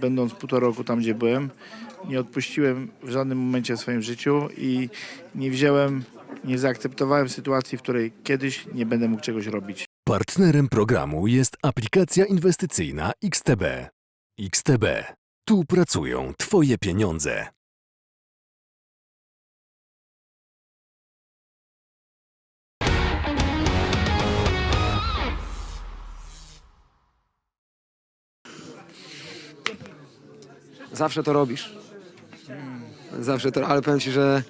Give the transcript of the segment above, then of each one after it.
Będąc półtora roku tam, gdzie byłem, nie odpuściłem w żadnym momencie w swoim życiu i nie wziąłem, nie zaakceptowałem sytuacji, w której kiedyś nie będę mógł czegoś robić. Partnerem programu jest aplikacja inwestycyjna XTB. XTB. Tu pracują Twoje pieniądze. Zawsze to robisz. Zawsze to, ale powiem ci, że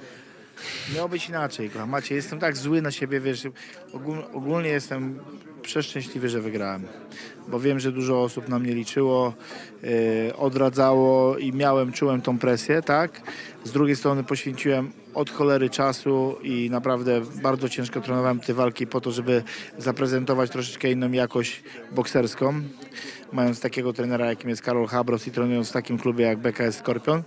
Miało być inaczej, kocham. Macie, jestem tak zły na siebie, wiesz, ogól, ogólnie jestem przeszczęśliwy, że wygrałem. Bo wiem, że dużo osób na mnie liczyło, yy, odradzało i miałem, czułem tą presję, tak? Z drugiej strony poświęciłem od cholery czasu i naprawdę bardzo ciężko trenowałem te walki po to, żeby zaprezentować troszeczkę inną jakość bokserską. Mając takiego trenera, jakim jest Karol Habros i trenując w takim klubie jak BKS Skorpion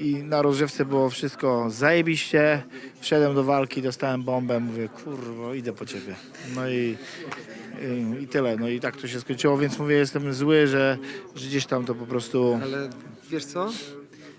i na rozgrzewce było wszystko zajebiście. Wszedłem do walki, dostałem bombę, mówię, kurwo, idę po ciebie. No i, i, i tyle. No i tak to się skończyło, więc mówię, jestem zły, że, że gdzieś tam to po prostu... Ale wiesz co?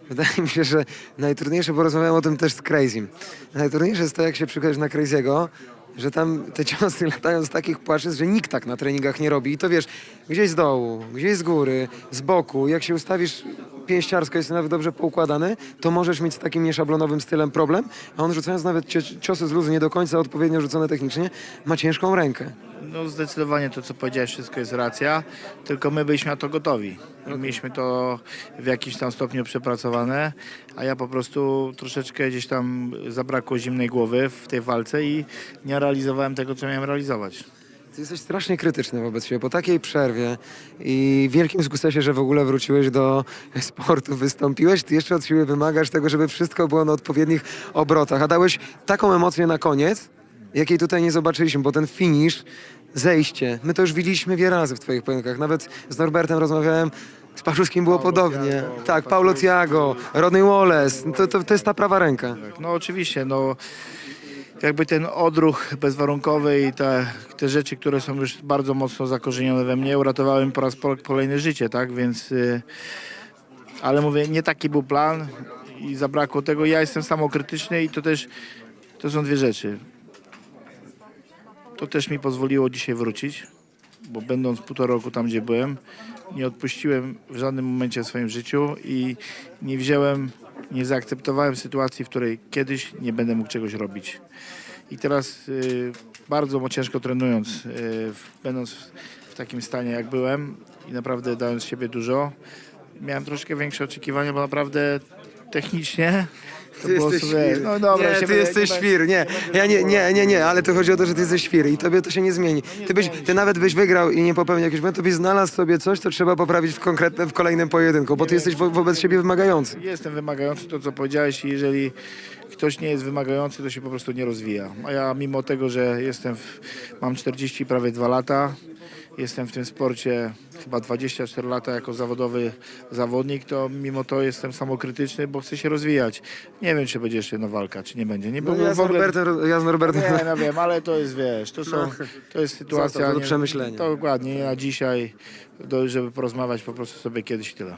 Wydaje mi się, że najtrudniejsze, bo rozmawiałem o tym też z Crazym. Najtrudniejsze jest to, jak się przykładasz na Crazy'ego, że tam te ciosy latają z takich płaszczyzn, że nikt tak na treningach nie robi. I to wiesz, gdzieś z dołu, gdzieś z góry, z boku, jak się ustawisz pięściarsko, jest nawet dobrze poukładany, to możesz mieć z takim nieszablonowym stylem problem, a on rzucając nawet cio- ciosy z luzu nie do końca odpowiednio rzucone technicznie, ma ciężką rękę. No zdecydowanie to, co powiedziałeś, wszystko jest racja, tylko my byliśmy na to gotowi. Mieliśmy to w jakimś tam stopniu przepracowane, a ja po prostu troszeczkę gdzieś tam zabrakło zimnej głowy w tej walce i nie realizowałem tego, co miałem realizować. Ty jesteś strasznie krytyczny wobec siebie. Po takiej przerwie i wielkim sukcesie, że w ogóle wróciłeś do sportu, wystąpiłeś, ty jeszcze od siebie wymagasz tego, żeby wszystko było na odpowiednich obrotach. A dałeś taką emocję na koniec, jakiej tutaj nie zobaczyliśmy, bo ten finish, zejście, my to już widzieliśmy wiele razy w twoich pojedynkach. Nawet z Norbertem rozmawiałem, z Paszuskim było Paulo podobnie. Thiago, tak, Paulo Patrycja, Tiago, Rodney Wallace, to, to, to jest ta prawa ręka. Tak, no oczywiście, no jakby ten odruch bezwarunkowy i te, te rzeczy, które są już bardzo mocno zakorzenione we mnie, uratowały mi po raz kolejny życie, tak, więc y, ale mówię, nie taki był plan i zabrakło tego. Ja jestem samokrytyczny i to też, to są dwie rzeczy. To też mi pozwoliło dzisiaj wrócić, bo będąc półtora roku tam, gdzie byłem, nie odpuściłem w żadnym momencie w swoim życiu i nie wziąłem, nie zaakceptowałem sytuacji, w której kiedyś nie będę mógł czegoś robić. I teraz y, bardzo ciężko trenując, y, będąc w, takim stanie jak byłem i naprawdę dając siebie dużo, miałem troszkę większe oczekiwania, bo naprawdę technicznie Ty było jesteś świr. no dobra, nie, się ty będę- jesteś nie świr, nie. Ja nie, nie, nie, nie, ale to chodzi o to, że ty jesteś świr i tobie to się nie zmieni. Ty, byś, ty nawet byś wygrał i nie popełnił jakiegoś błędu, to byś znalazł sobie coś, co trzeba poprawić w konkretnym, w kolejnym pojedynku, bo ty jesteś wo wobec siebie wymagający. Jestem wymagający, to co powiedziałeś i jeżeli ktoś nie jest wymagający, to się po prostu nie rozwija. A ja mimo tego, że jestem w, mam 40 prawie 2 lata, jestem w tym sporcie chyba 24 lata jako zawodowy zawodnik, to mimo to jestem samokrytyczny, bo chcę się rozwijać. Nie wiem, czy będzie jeszcze jedna walka, czy nie będzie. Nie No, byłem ja, z Norbertem, ja z Norbertem... nie, no wiem, ale to jest, wiesz, to są, to jest sytuacja... To do nie- przemyślenia. To dokładnie, nie na dzisiaj, do, żeby porozmawiać po prostu sobie kiedyś i tyle.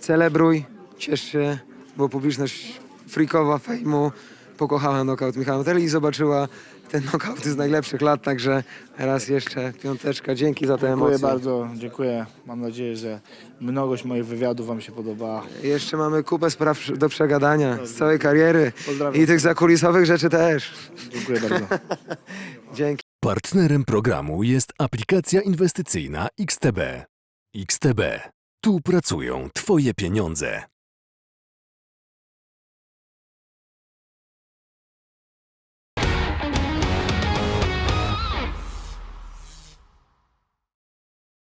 Celebruj, ciesz się, bo publiczność freakowa fejmu pokochała nokaut Michała Mateli i zobaczyła ten nokaut z najlepszych lat, także raz jeszcze piąteczka, dzięki za te Dziękuję emocje. bardzo, dziękuję. Mam nadzieję, że mnogość moich wywiadów Wam się podoba. Jeszcze mamy kupę spraw do przegadania z całej kariery Pozdrawiam. i tych zakulisowych rzeczy też. Dziękuję bardzo. Dzięki. Partnerem programu jest aplikacja inwestycyjna XTB. XTB. Tu pracują Twoje pieniądze.